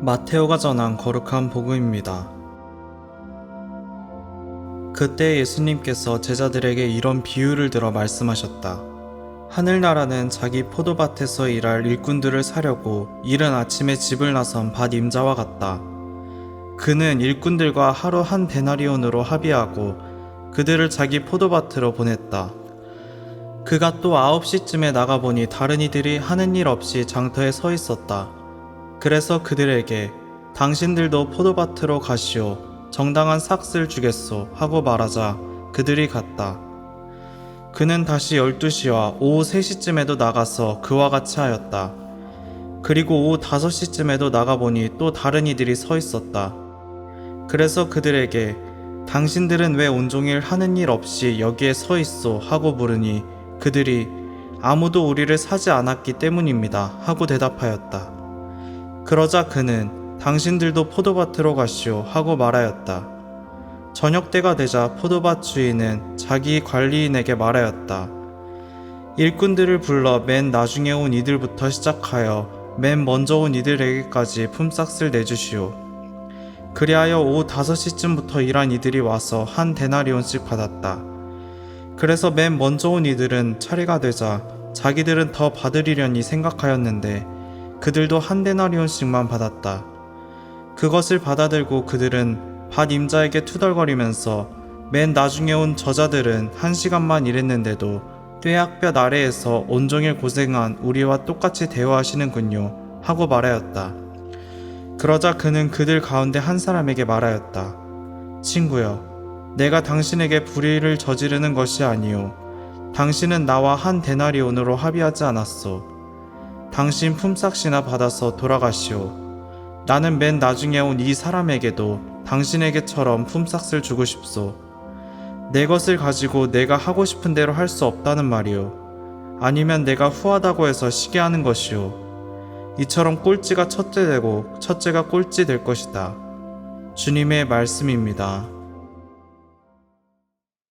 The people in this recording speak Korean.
마테오가 전한 거룩한 복음입니다. 그때 예수님께서 제자들에게 이런 비유를 들어 말씀하셨다. 하늘나라는 자기 포도밭에서 일할 일꾼들을 사려고 이른 아침에 집을 나선 밭 임자와 같다. 그는 일꾼들과 하루 한 데나리온으로 합의하고 그들을 자기 포도밭으로 보냈다. 그가 또 아홉 시쯤에 나가보니 다른 이들이 하는 일 없이 장터에 서 있었다. 그래서 그들에게 당신들도 포도밭으로 가시오. 정당한 삭슬 주겠소. 하고 말하자 그들이 갔다. 그는 다시 12시와 오후 3시쯤에도 나가서 그와 같이 하였다. 그리고 오후 5시쯤에도 나가보니 또 다른 이들이 서 있었다. 그래서 그들에게 당신들은 왜 온종일 하는 일 없이 여기에 서 있소? 하고 물으니 그들이 아무도 우리를 사지 않았기 때문입니다. 하고 대답하였다. 그러자 그는 당신들도 포도밭으로 가시오 하고 말하였다. 저녁 때가 되자 포도밭 주인은 자기 관리인에게 말하였다. 일꾼들을 불러 맨 나중에 온 이들부터 시작하여 맨 먼저 온 이들에게까지 품삯을 내주시오. 그리하여 오후 5시쯤부터 일한 이들이 와서 한 데나리온씩 받았다. 그래서 맨 먼저 온 이들은 차례가 되자 자기들은 더 받으리려니 생각하였는데 그들도 한 데나리온씩만 받았다. 그것을 받아들고 그들은 밭 임자에게 투덜거리면서 맨 나중에 온 저자들은 한 시간만 일했는데도 뙤약볕 아래에서 온종일 고생한 우리와 똑같이 대화하시는군요 하고 말하였다. 그러자 그는 그들 가운데 한 사람에게 말하였다. 친구여, 내가 당신에게 불의를 저지르는 것이 아니요. 당신은 나와 한 데나리온으로 합의하지 않았소. 당신 품삯이나 받아서 돌아가시오. 나는 맨 나중에 온 이 사람에게도 당신에게처럼 품삯을 주고 싶소. 내 것을 가지고 내가 하고 싶은 대로 할 수 없다는 말이오. 아니면 내가 후하다고 해서 시게 하는 것이오. 이처럼 꼴찌가 첫째 되고 첫째가 꼴찌 될 것이다. 주님의 말씀입니다.